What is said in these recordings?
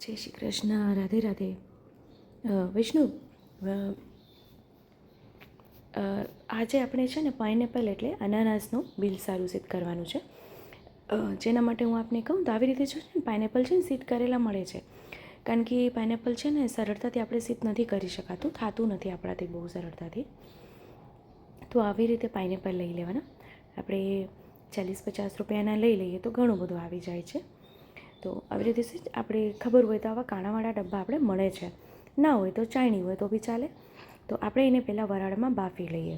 જય શ્રી કૃષ્ણ, રાધે રાધે. વિષ્ણુ આજે આપણે છે ને પાઇનેપલ એટલે અનાનાસનું બિલ સારું સિદ્ધ કરવાનું છે. જેના માટે હું આપને કહું તો આવી રીતે છે ને પાઇનેપલ છે ને સિદ્ધ કરેલા મળે છે. કારણ કે પાઇનેપલ છે ને સરળતાથી આપણે સિદ્ધ નથી કરી શકાતું થતું નથી આપણાથી બહુ સરળતાથી. તો આવી રીતે પાઇનેપલ લઈ લેવાના. આપણે ચાલીસ પચાસ રૂપિયાના લઈ લઈએ તો ઘણું બધું આવી જાય છે. તો આવી રીતે છે આપણે ખબર હોય તો આવા કાણાવાળા ડબ્બા આપણે મળે છે. ના હોય તો ચાયણી હોય તો બી ચાલે. તો આપણે એને પહેલાં વરાળમાં બાફી લઈએ.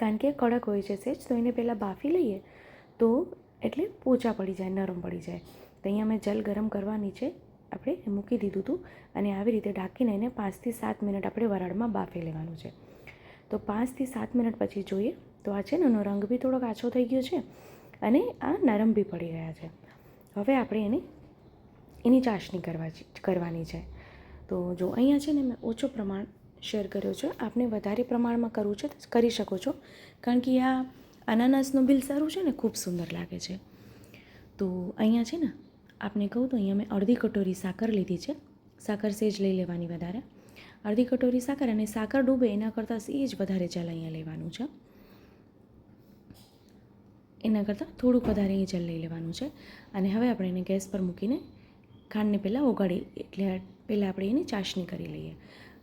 કારણ કે કડક હોય છે સેજ, તો એને પહેલાં બાફી લઈએ તો એટલે પોચા પડી જાય, નરમ પડી જાય. તો અહીંયા મેં જલ ગરમ કરવા નીચે આપણે મૂકી દીધું હતું અને આવી રીતે ઢાંકીને એને પાંચથી સાત મિનિટ આપણે વરાળમાં બાફી લેવાનું છે. તો પાંચથી સાત મિનિટ પછી જોઈએ તો આ છે ને એનો રંગ બી થોડોક આછો થઈ ગયો છે અને આ નરમ બી પડી ગયા છે. હવે આપણે એને એની ચાસણી કરવા કરવાની છે. તો જો અહીંયા છે ને મેં ઓછો પ્રમાણ શેર કર્યો છે. આપને વધારે પ્રમાણમાં કરવું છે તો કરી શકો છો. કારણ કે આ અનાનસનું બિલ સારું છે ને, ખૂબ સુંદર લાગે છે. તો અહીંયા છે ને, આપને કહું તો અહીંયા મેં અડધી કટોરી સાકર લીધી છે. સાકર સેજ લઈ લેવાની વધારે. અડધી કટોરી સાકર અને સાકર ડૂબે એના કરતાં સેજ વધારે ચાલ અહીંયા લેવાનું છે. એના કરતાં થોડુંક વધારે એ જલ લઈ લેવાનું છે. અને હવે આપણે એને ગેસ પર મૂકીને ખાંડને પહેલાં ઓગાળી, એટલે પહેલાં આપણે એની ચાસણી કરી લઈએ.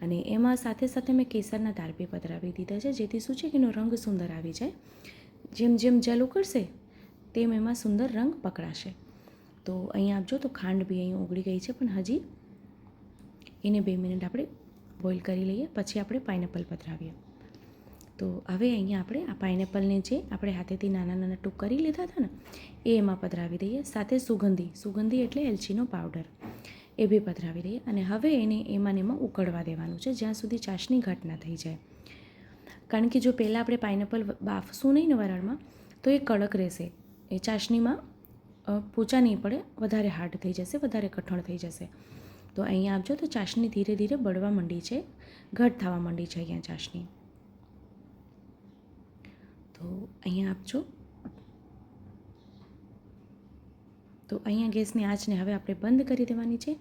અને એમાં સાથે સાથે મેં કેસરના તારપી પધરાવી દીધા છે, જેથી શું છે કે એનો રંગ સુંદર આવી જાય. જેમ જેમ જલ ઉકળશે, તેમ એમાં સુંદર રંગ પકડાશે. તો અહીંયા આપજો, તો ખાંડ બી અહીં ઓગળી ગઈ છે, પણ હજી એને બે મિનિટ આપણે બોઇલ કરી લઈએ, પછી આપણે પાઇનેપલ પધરાવીએ તો હવે અહીંયા આપણે આ પાઇનેપલને જે આપણે હાથેથી નાના નાના ટૂંક કરી લીધા હતા ને, એ એમાં પધરાવી દઈએ. સાથે સુગંધી સુગંધી એટલે એલચીનો પાવડર. એ બી પધરાવી દઈએ અને હવે એને એમાં એમાં ઉકળવા દેવાનું છે, જ્યાં સુધી ચાસણી ઘટ ના થઈ જાય. કારણ કે જો પહેલાં આપણે પાઇનેપલ બાફશું નહીં ને વરાળમાં, તો એ કડક રહેશે. એ ચાસણીમાં પોચા નહીં પડે, વધારે હાર્ડ થઈ જશે, વધારે કઠણ થઈ જશે. તો અહીંયા આપજો તો ચાસણી ધીરે ધીરે બળવા માંડી છે, ઘટ થવા માંડી છે અહીંયા ચાસણી તો અહીંયા આપજો. તો અહીંયા ગેસની આંચને હવે આપણે બંધ કરી દેવાની છે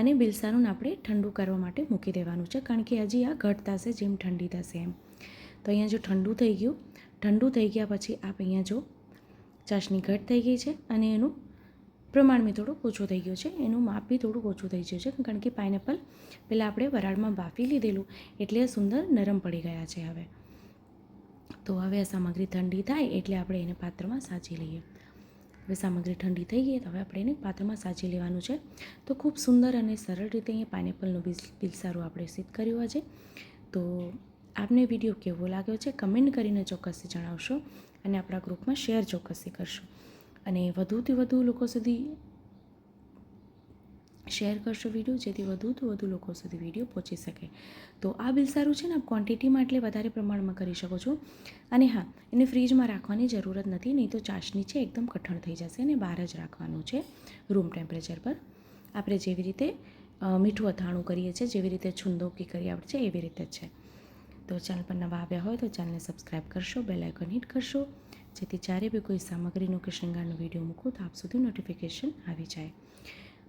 અને બિલસાનું આપણે ઠંડુ કરવા માટે મૂકી દેવાનું છે કારણ કે હજી આ ઘટ થશે જેમ ઠંડી થશે એમ. તો અહીંયા જો ઠંડુ થઈ ગયું, ઠંડુ થઈ ગયા પછી આપ અહીંયા જો ચાસણી ઘટ થઈ ગઈ છે અને એનું પ્રમાણ બી થોડુંક ઓછું થઈ ગયું છે, એનું માપ બી થોડુંક ઓછું થઈ ગયું છે કારણ કે પાઇનેપલ પહેલાં આપણે વરાળમાં બાફી લીધેલું, એટલે સુંદર નરમ પડી ગયા છે હવે. તો હવે આ સામગ્રી ઠંડી થાય એટલે આપણે એને પાત્રમાં સાચી લઈએ. હવે સામગ્રી ઠંડી થઈ ગઈ તો હવે આપણે એને પાત્રમાં સાચી લેવાનું છે. તો ખૂબ સુંદર અને સરળ રીતે અહીંયા પાઇનેપલનું બિલ બિલ સારું આપણે સિદ્ધ કર્યું આજે. તો આપને વીડિયો કેવો લાગ્યો છે કમેન્ટ કરીને ચોક્કસથી જણાવશો અને આપણા ગ્રુપમાં શેર ચોક્કસથી કરશો. અને વધુથી વધુ લોકો સુધી શેર કરશો વીડિયો, જેથી વધુથી વધુ લોકો સુધી વીડિયો પહોંચી શકે. તો આ બિલ સારું છે ને? આપ ક્વોન્ટિટીમાં એટલે વધારે પ્રમાણમાં કરી શકો છો. અને હા, એને ફ્રીજમાં રાખવાની જરૂરત નથી, નહીં તો ચાસણી છે એકદમ કઠણ થઈ જશે અને બહાર જ રાખવાનું છે રૂમ ટેમ્પરેચર પર. આપણે જેવી રીતે મીઠું અથાણું કરીએ છીએ, જેવી રીતે છુંદોકી કરી આવડે છે એવી રીતે છે. તો ચેનલ પર નવા આવ્યા હોય તો ચેનલને સબસ્ક્રાઈબ કરશો બેલ આઇકન હિટ કરશો, જેથી જ્યારે બી કોઈ સામગ્રીનો કે શૃંગારનો વીડિયો મૂકું તો આપ સુધી નોટિફિકેશન આવી જાય.